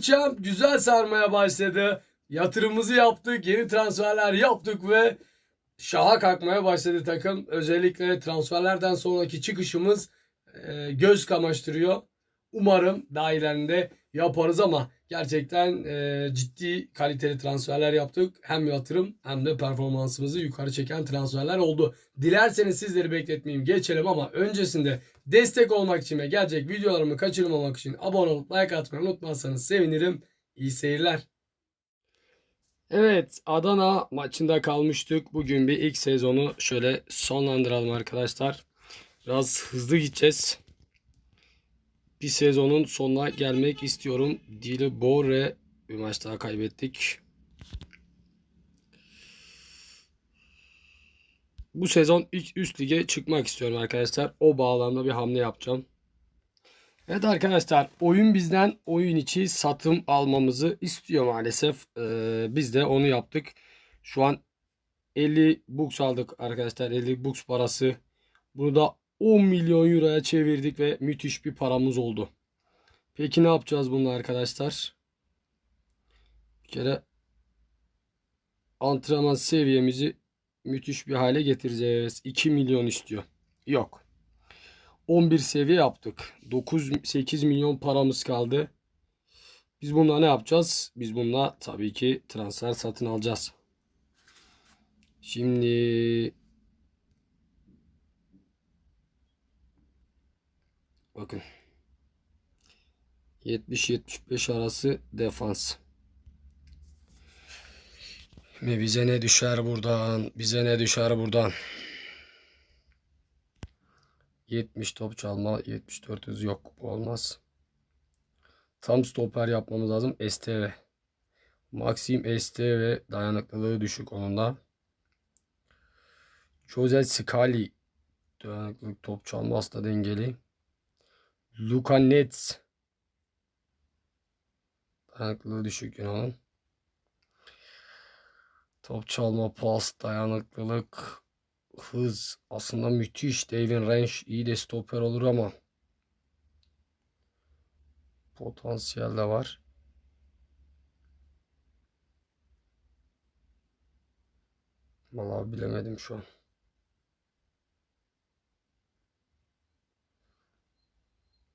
Champ güzel sarmaya başladı. Yatırımımızı yaptık, yeni transferler yaptık ve şaha kalkmaya başladı takım. Özellikle transferlerden sonraki çıkışımız e, göz kamaştırıyor. Umarım daha ilerinde yaparız ama gerçekten e, ciddi kaliteli transferler yaptık. Hem yatırım hem de performansımızı yukarı çeken transferler oldu. Dilerseniz sizleri bekletmeyeyim geçelim ama öncesinde destek olmak için ve gelecek videolarımı kaçırmamak için abone olup like atmayı unutmazsanız sevinirim. İyi seyirler. Evet Adana maçında kalmıştık. Bugün bir ilk sezonu şöyle sonlandıralım arkadaşlar. Biraz hızlı gideceğiz. Bir sezonun sonuna gelmek istiyorum. Dili Bore bir maç daha kaybettik. Bu sezon ilk üst lige çıkmak istiyorum arkadaşlar. O bağlamda bir hamle yapacağım. Evet arkadaşlar oyun bizden oyun içi satım almamızı istiyor maalesef. Ee, biz de onu yaptık. Şu an 50 bucks aldık arkadaşlar. 50 bucks parası. Bunu da 10 milyon euroya çevirdik ve müthiş bir paramız oldu. Peki ne yapacağız bununla arkadaşlar? Bir kere antrenman seviyemizi müthiş bir hale getireceğiz. 2 milyon istiyor. Yok. 11 seviye yaptık. 9-8 milyon paramız kaldı. Biz bununla ne yapacağız? Biz bununla tabii ki transfer satın alacağız. Şimdi bakın 70-75 arası defans. Ve bize ne düşer buradan? Bize ne düşer buradan? 70 top çalma 74 hız yok olmaz. Tam stoper yapmamız lazım. STV. Maxim STV dayanıklılığı düşük onun da. Jose Scali dayanıklılık top çalma hasta dengeli. Luka Nets dayanıklılığı düşük yine onun. Top çalma pas dayanıklılık hız aslında müthiş. David Range iyi de stoper olur ama potansiyel de var. Vallahi bilemedim şu an.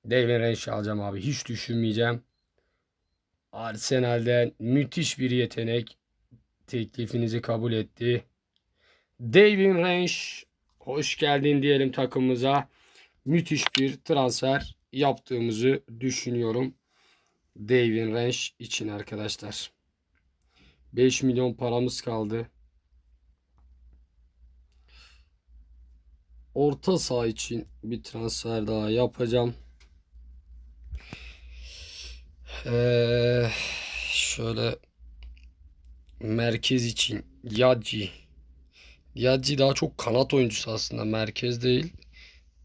David Range alacağım abi. Hiç düşünmeyeceğim. Arsenal'den müthiş bir yetenek. Teklifinizi kabul etti. David Range hoş geldin diyelim takımımıza. Müthiş bir transfer yaptığımızı düşünüyorum. David Range için arkadaşlar. 5 milyon paramız kaldı. Orta saha için bir transfer daha yapacağım. Ee, şöyle merkez için Yaci. Yaci daha çok kanat oyuncusu aslında. Merkez değil.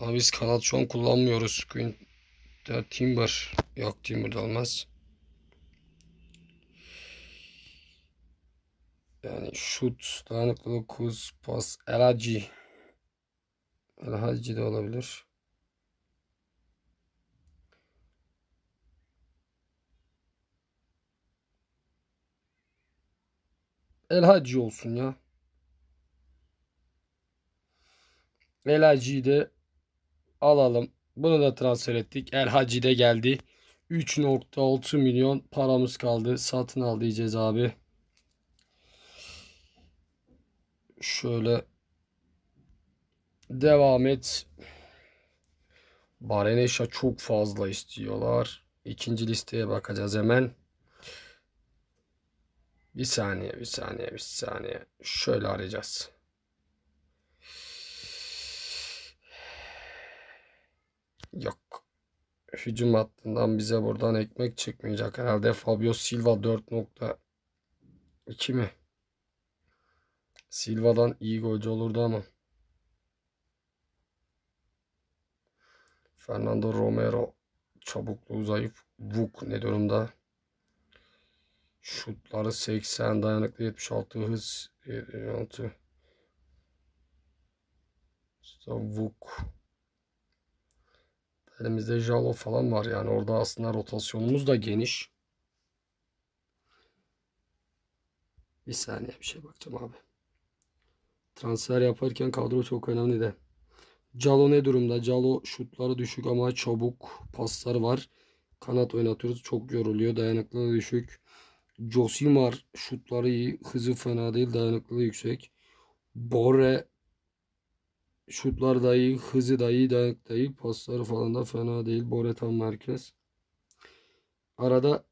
Ama biz kanat şu an kullanmıyoruz. Queen Timber. Yok Timber olmaz. Yani şut, dayanıklılık, hız, pas, Elhaci. Elhaci de olabilir. Elhaci olsun ya. El Hacı'yı de alalım. Bunu da transfer ettik. El Hacı de geldi. 3.6 milyon paramız kaldı. Satın al diyeceğiz abi. Şöyle devam et. Bareneşa çok fazla istiyorlar. İkinci listeye bakacağız hemen. Bir saniye, bir saniye, bir saniye. Şöyle arayacağız. Yok. Hücum hattından bize buradan ekmek çıkmayacak herhalde. Fabio Silva 4.2 mi? Silva'dan iyi golcü olurdu ama. Fernando Romero çabukluğu zayıf. Vuk ne durumda? Şutları 80, dayanıklı 76, hız 76. Vuk. Elimizde Jalo falan var yani orada aslında rotasyonumuz da geniş. Bir saniye bir şey bakacağım abi. Transfer yaparken kadro çok önemli de. Calo ne durumda? Calo şutları düşük ama çabuk pasları var. Kanat oynatıyoruz. Çok yoruluyor. Dayanıklılığı düşük. Josimar şutları iyi. Hızı fena değil. Dayanıklılığı yüksek. Bore şutlar da iyi. Hızı da iyi. Dayanıklı da iyi. Pasları falan da fena değil. Bore tam merkez. Arada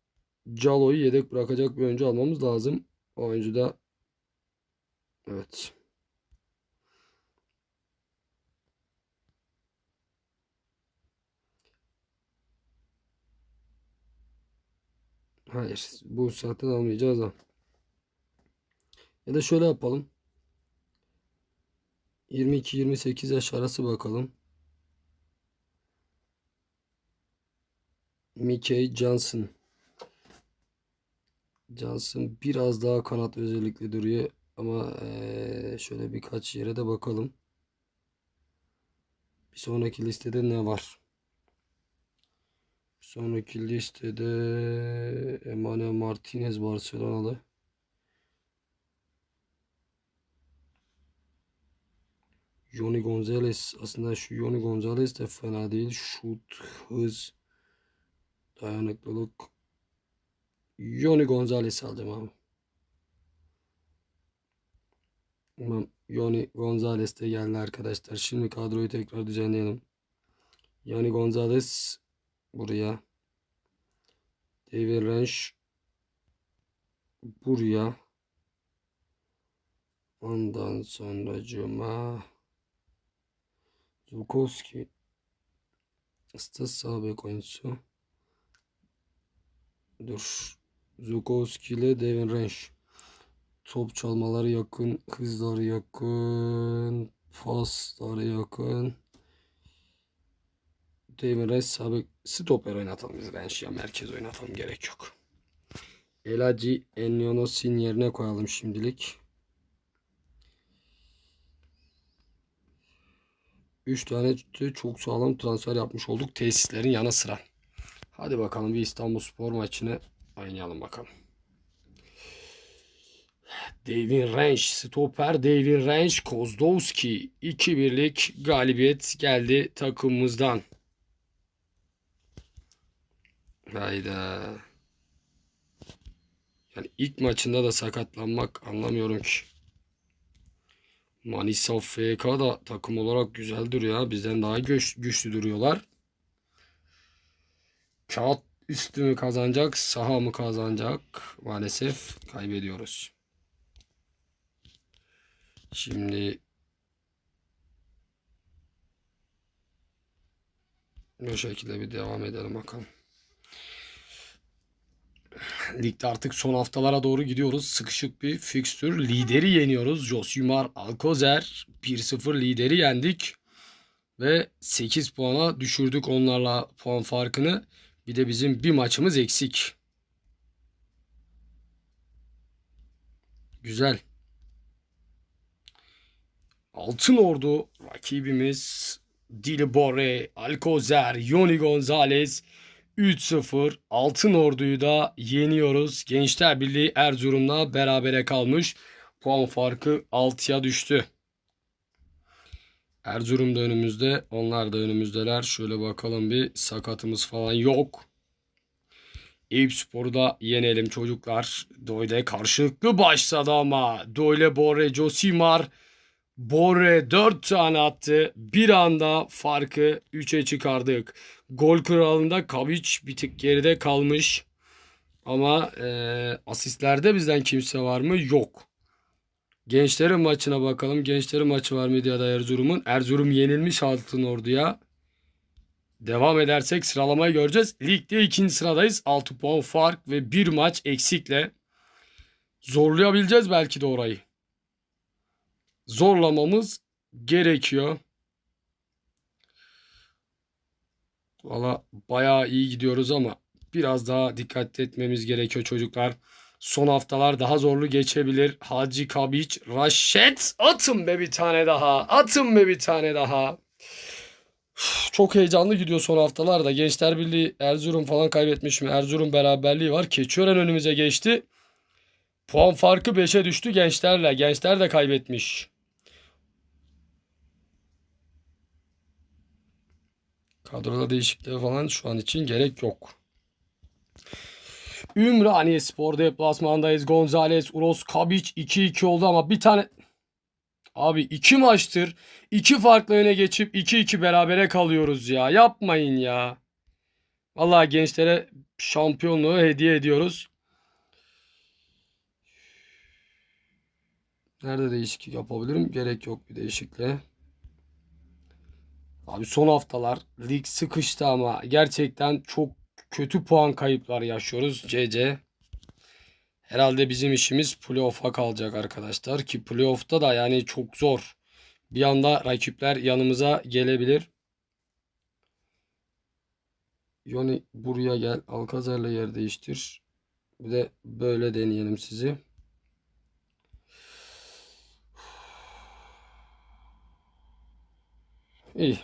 Calo'yu yedek bırakacak bir oyuncu almamız lazım. O oyuncu da evet. Hayır. Bu saatte almayacağız da. Ya da şöyle yapalım. 22-28 yaş arası bakalım. Mickey Johnson. Johnson biraz daha kanat özellikli duruyor. Ama şöyle birkaç yere de bakalım. Bir sonraki listede ne var? Sonraki listede Emmanuel Martinez Barcelonalı. Yoni Gonzalez. Aslında şu Yoni Gonzalez de fena değil. Şut, hız, dayanıklılık. Yoni Gonzalez alacağım abi. Tamam. Yoni Gonzalez de geldi arkadaşlar. Şimdi kadroyu tekrar düzenleyelim. Yoni Gonzalez buraya. Rensch buraya. Ondan sonra Cuma Zulkowski Stas sağ bek oyuncusu. Dur. Zulkowski ile Devin Rensch. Top çalmaları yakın, hızları yakın, pasları yakın. Sağ bek stoper oynatalım biz Rensch ya merkez oynatalım gerek yok. Elaci Enyonos'in yerine koyalım şimdilik. 3 tane çok sağlam transfer yapmış olduk tesislerin yanı sıra. Hadi bakalım bir İstanbul Spor maçını oynayalım bakalım. David Rensch, stoper David Rensch, Kozlowski 2-1'lik galibiyet geldi takımımızdan. Hayda. Yani ilk maçında da sakatlanmak anlamıyorum ki. Manisa FK da takım olarak güzel duruyor. Bizden daha güç, güçlü duruyorlar. Kağıt üstü mü kazanacak, saha mı kazanacak? Maalesef kaybediyoruz. Şimdi bu şekilde bir devam edelim bakalım. Ligde artık son haftalara doğru gidiyoruz. Sıkışık bir fikstür. Lideri yeniyoruz. Josimar Alcocer 1-0 lideri yendik. Ve 8 puana düşürdük onlarla puan farkını. Bir de bizim bir maçımız eksik. Güzel. Altın Ordu rakibimiz Dilibore, Alcocer, Yoni Gonzalez 3-0 Altın Ordu'yu da yeniyoruz. Gençler Birliği Erzurum'la berabere kalmış. Puan farkı 6'ya düştü. Erzurum da önümüzde. Onlar da önümüzdeler. Şöyle bakalım bir sakatımız falan yok. Eyüp Spor'u da yenelim çocuklar. Doyle karşılıklı başladı ama. Doyle Bore Josimar. Bore 4 tane attı. Bir anda farkı 3'e çıkardık. Gol kralında Kavic bir tık geride kalmış. Ama e, asistlerde bizden kimse var mı? Yok. Gençlerin maçına bakalım. Gençlerin maçı var mı ya da Erzurum'un. Erzurum yenilmiş Altın Ordu'ya. Devam edersek sıralamayı göreceğiz. Ligde ikinci sıradayız. 6 puan fark ve bir maç eksikle. Zorlayabileceğiz belki de orayı. Zorlamamız gerekiyor. Valla bayağı iyi gidiyoruz ama biraz daha dikkat etmemiz gerekiyor çocuklar. Son haftalar daha zorlu geçebilir. Hacı Kabiç, Raşet atın be bir tane daha. Atın be bir tane daha. Çok heyecanlı gidiyor son haftalarda. Gençler Birliği Erzurum falan kaybetmiş mi? Erzurum beraberliği var. Keçiören önümüze geçti. Puan farkı 5'e düştü gençlerle. Gençler de kaybetmiş. Kadroda değişikliğe falan şu an için gerek yok. Ümraniye Spor deplasmandayız. Gonzales, Uros, Kabic 2-2 oldu ama bir tane... Abi iki maçtır iki farklı öne geçip 2-2 berabere kalıyoruz ya. Yapmayın ya. Vallahi gençlere şampiyonluğu hediye ediyoruz. Nerede değişiklik yapabilirim? Gerek yok bir değişikliğe. Abi son haftalar lig sıkıştı ama gerçekten çok kötü puan kayıplar yaşıyoruz CC. Herhalde bizim işimiz playoff'a kalacak arkadaşlar ki playoff'ta da yani çok zor. Bir anda rakipler yanımıza gelebilir. Yoni buraya gel. Alkazar'la yer değiştir. Bir de böyle deneyelim sizi. İyi.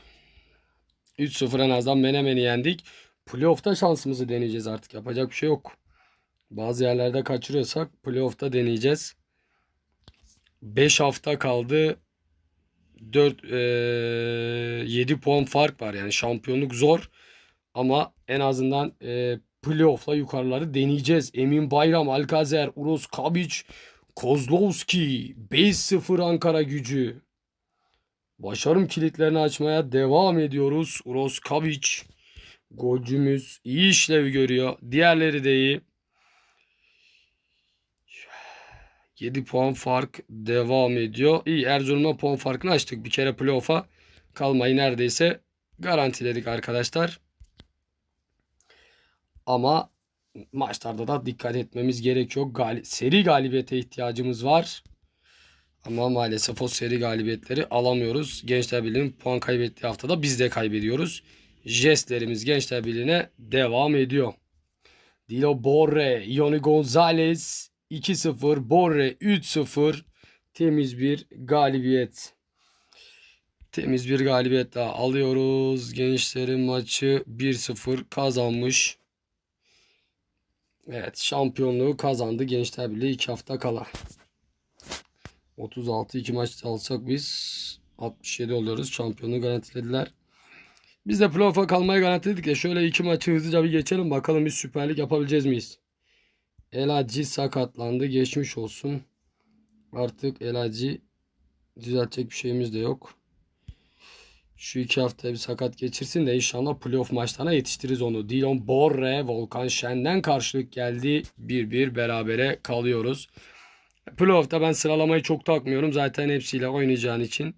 3-0 en azından Menemen'i yendik. Playoff'ta şansımızı deneyeceğiz artık. Yapacak bir şey yok. Bazı yerlerde kaçırıyorsak playoff'ta deneyeceğiz. 5 hafta kaldı. 4 e, 7 puan fark var. Yani şampiyonluk zor. Ama en azından e, playoff'la yukarıları deneyeceğiz. Emin Bayram, Alkazer, Uros Kabic, Kozlowski, 5-0 Ankara gücü. Başarım kilitlerini açmaya devam ediyoruz. Uros Kabic golcümüz iyi işlev görüyor. Diğerleri de iyi. 7 puan fark devam ediyor. İyi Erzurum'a puan farkını açtık. Bir kere playoff'a kalmayı neredeyse garantiledik arkadaşlar. Ama maçlarda da dikkat etmemiz gerekiyor. Gal seri galibiyete ihtiyacımız var. Ama maalesef o seri galibiyetleri alamıyoruz. Gençler Birliği'nin puan kaybettiği haftada biz de kaybediyoruz. Jestlerimiz Gençler Birliği'ne devam ediyor. Dilo Borre, Ioni Gonzalez 2-0, Borre 3-0. Temiz bir galibiyet. Temiz bir galibiyet daha alıyoruz. Gençlerin maçı 1-0 kazanmış. Evet şampiyonluğu kazandı Gençler Birliği 2 hafta kala. 36 2 maç alsak biz 67 oluyoruz. Şampiyonluğu garantilediler. Biz de playoff'a kalmayı garantiledik ya. Şöyle iki maçı hızlıca bir geçelim. Bakalım biz Süper Lig yapabileceğiz miyiz? Elacı sakatlandı. Geçmiş olsun. Artık Elacı düzeltecek bir şeyimiz de yok. Şu iki haftaya bir sakat geçirsin de inşallah playoff maçlarına yetiştiririz onu. Dilon Borre, Volkan Şen'den karşılık geldi. 1-1 berabere kalıyoruz. Playoff'ta ben sıralamayı çok takmıyorum. Zaten hepsiyle oynayacağın için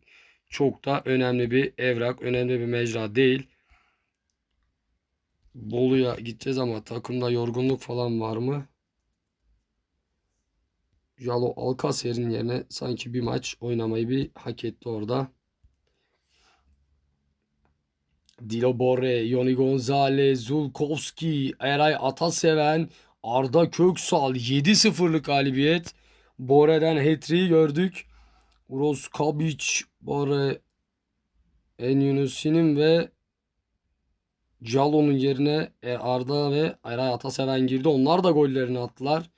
çok da önemli bir evrak, önemli bir mecra değil. Bolu'ya gideceğiz ama takımda yorgunluk falan var mı? Jalo Alcacer'in yerine sanki bir maç oynamayı bir hak etti orada. Dilo Borre, Yoni Gonzalez, Zulkowski, Eray Ataseven, Arda Köksal 7-0'lık galibiyet. Borre'den hat gördük. Uros Kabic, Bore Enyunusi'nin ve Calo'nun yerine e, Arda ve Eray Ataseven girdi. Onlar da gollerini attılar.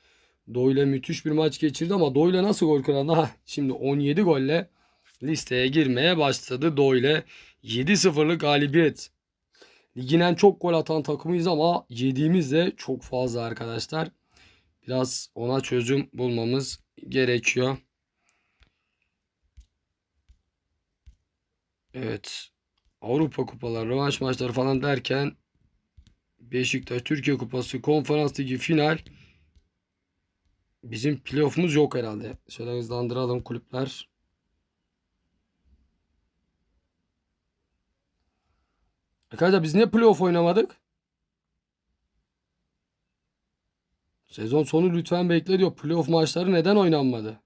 Doyle müthiş bir maç geçirdi ama Doyle nasıl gol kıran? Şimdi 17 golle listeye girmeye başladı Doyle. 7-0'lık galibiyet. Ligin en çok gol atan takımıyız ama yediğimiz de çok fazla arkadaşlar. Biraz ona çözüm bulmamız gerekiyor. Evet. Avrupa kupaları, rövanş maçları falan derken Beşiktaş Türkiye Kupası Konferans Ligi final bizim playoff'umuz yok herhalde. Şöyle hızlandıralım kulüpler. Arkadaşlar biz niye playoff oynamadık? Sezon sonu lütfen bekle diyor. Playoff maçları neden oynanmadı?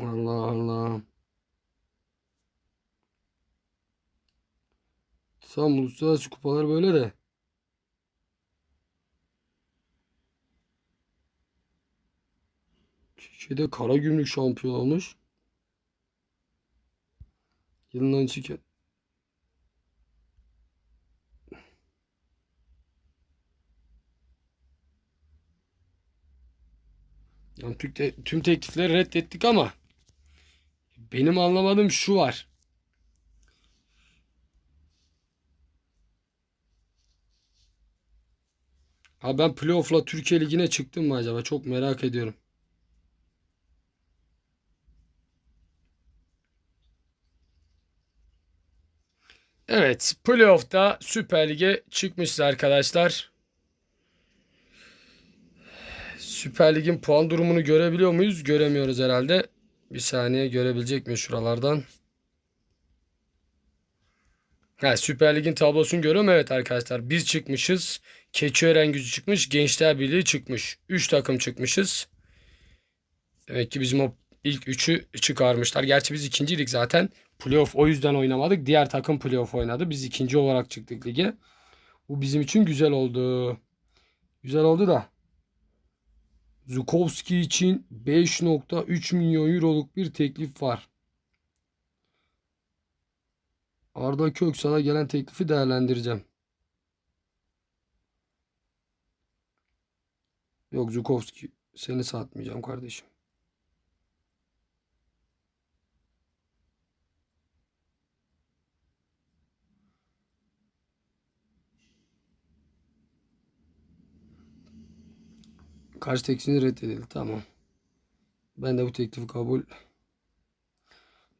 Allah Allah. Tamam uluslararası kupalar böyle de. Türkiye'de kara gümrük şampiyon olmuş. Yılın önceki Yani tüm, te- tüm teklifleri reddettik ama benim anlamadığım şu var. Ha ben playoff'la Türkiye Ligi'ne çıktım mı acaba? Çok merak ediyorum. Evet, playoff'ta Süper Lig'e çıkmışız arkadaşlar. Süper Lig'in puan durumunu görebiliyor muyuz? Göremiyoruz herhalde. Bir saniye görebilecek miyiz şuralardan? Ha, Süper Lig'in tablosunu görüyorum. Evet arkadaşlar biz çıkmışız. Keçiören Gücü çıkmış. Gençler Birliği çıkmış. 3 takım çıkmışız. Demek ki bizim o ilk 3'ü çıkarmışlar. Gerçi biz ikinciydik zaten. Playoff o yüzden oynamadık. Diğer takım playoff oynadı. Biz ikinci olarak çıktık lige. Bu bizim için güzel oldu. Güzel oldu da. Zukovski için 5.3 milyon euroluk bir teklif var. Arda Köksal'a gelen teklifi değerlendireceğim. Yok Zukovski seni satmayacağım kardeşim. Karşı teklifini reddedildi. Tamam. Ben de bu teklifi kabul.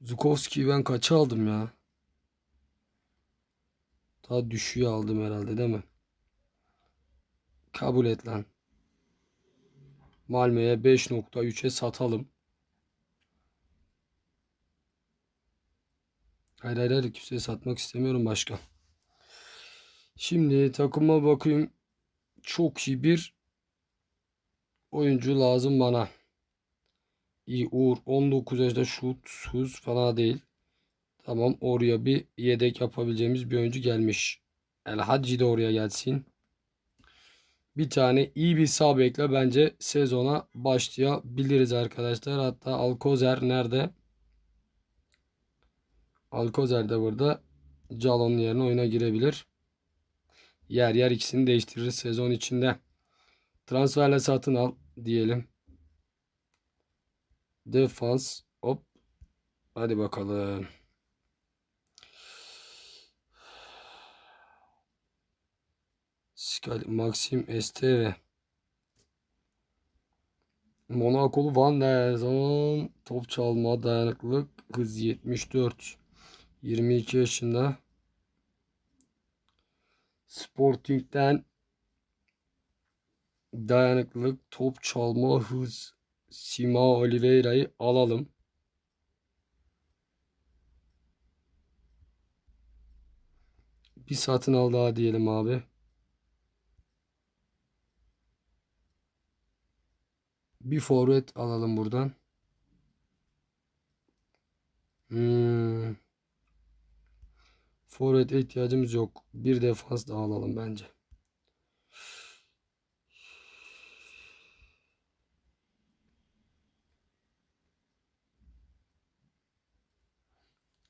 Zukovski'yi ben kaça aldım ya? Daha düşüğü aldım herhalde değil mi? Kabul et lan. Malmö'ye 5.3'e satalım. Hayır hayır hayır kimseye satmak istemiyorum başka. Şimdi takıma bakayım. Çok iyi bir oyuncu lazım bana. İyi Uğur 19 yaşında şut hız fena değil. Tamam oraya bir yedek yapabileceğimiz bir oyuncu gelmiş. El Hacı de oraya gelsin. Bir tane iyi bir sağ bekle bence sezona başlayabiliriz arkadaşlar. Hatta Alkozer nerede? Alkozer de burada. Calon'un yerine oyuna girebilir. Yer yer ikisini değiştiririz sezon içinde. Transferle satın al diyelim. Defans. Hop. Hadi bakalım. Skal Maxim Esteve. Monakolu Van der Zon. Top çalma dayanıklılık. Hız 74. 22 yaşında. Sporting'den dayanıklılık, top çalma, hız. Sima Oliveira'yı alalım. Bir satın al daha diyelim abi. Bir forvet alalım buradan. Hmm. Forvet'e ihtiyacımız yok. Bir defans daha alalım bence.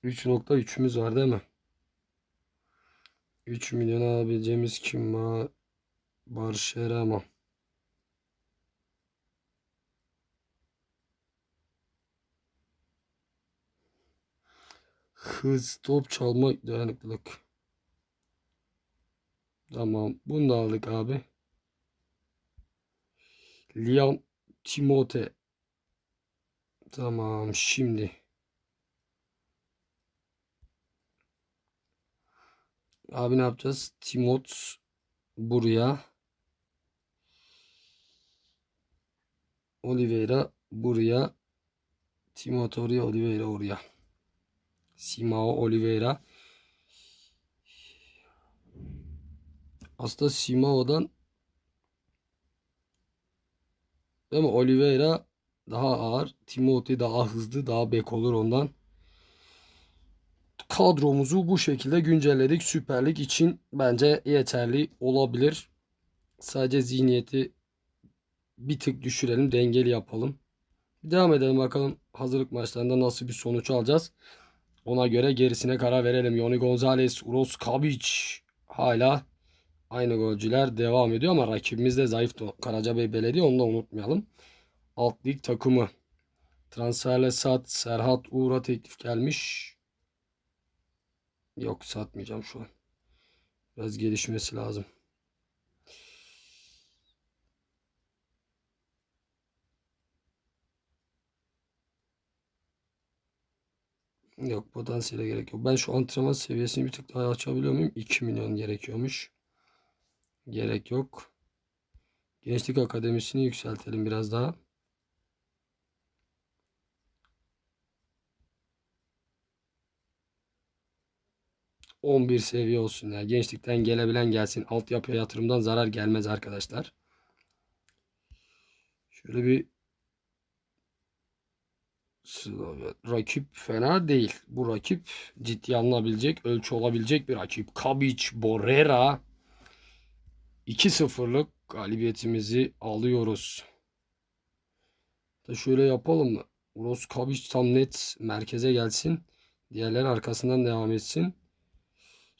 Üç nokta üçümüz var değil mi? 3 milyon alabileceğimiz kim var? Barşerama. Hız, top çalma, dayanıklılık. Tamam. Bunu da aldık abi. Liam Timote. Tamam. Şimdi. Abi ne yapacağız? Timot buraya. Oliveira buraya. Timot oraya. Oliveira oraya. Simao Oliveira. Aslında Simao'dan değil mi? Oliveira daha ağır. Timothy daha hızlı. Daha bek olur ondan. Kadromuzu bu şekilde güncelledik. Süper Lig için bence yeterli olabilir. Sadece zihniyeti bir tık düşürelim. Dengeli yapalım. Devam edelim bakalım hazırlık maçlarında nasıl bir sonuç alacağız. Ona göre gerisine karar verelim. Yoni Gonzalez, Uros Kabic hala aynı golcüler devam ediyor ama rakibimiz de zayıf Karacabey Belediye onu da unutmayalım. alt lig takımı. Transferle sat. Serhat Uğur'a teklif gelmiş. Yok satmayacağım şu an. Biraz gelişmesi lazım. Yok potansiyele gerek yok. Ben şu antrenman seviyesini bir tık daha açabiliyor muyum? 2 milyon gerekiyormuş. Gerek yok. Gençlik akademisini yükseltelim biraz daha. ...11 seviye olsun ya. Gençlikten gelebilen gelsin. Altyapıya yatırımdan zarar gelmez arkadaşlar. Şöyle bir... Rakip fena değil. Bu rakip ciddi alınabilecek, ölçü olabilecek bir rakip. Kabic, Borrera... 2-0'lık galibiyetimizi alıyoruz. Da şöyle yapalım mı? Uros Kabic tam net merkeze gelsin. Diğerleri arkasından devam etsin.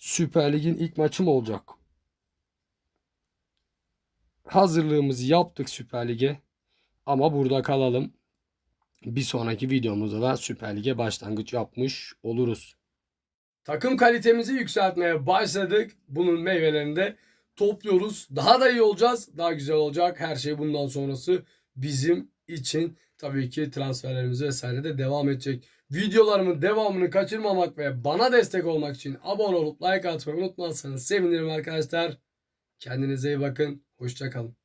Süper Lig'in ilk maçı mı olacak? Hazırlığımızı yaptık Süper Lig'e. Ama burada kalalım. Bir sonraki videomuzda da Süper Lig'e başlangıç yapmış oluruz. Takım kalitemizi yükseltmeye başladık. Bunun meyvelerini de topluyoruz. Daha da iyi olacağız. Daha güzel olacak. Her şey bundan sonrası bizim için tabii ki transferlerimiz vesaire de devam edecek. Videolarımın devamını kaçırmamak ve bana destek olmak için abone olup like atmayı unutmazsanız sevinirim arkadaşlar. Kendinize iyi bakın. Hoşçakalın.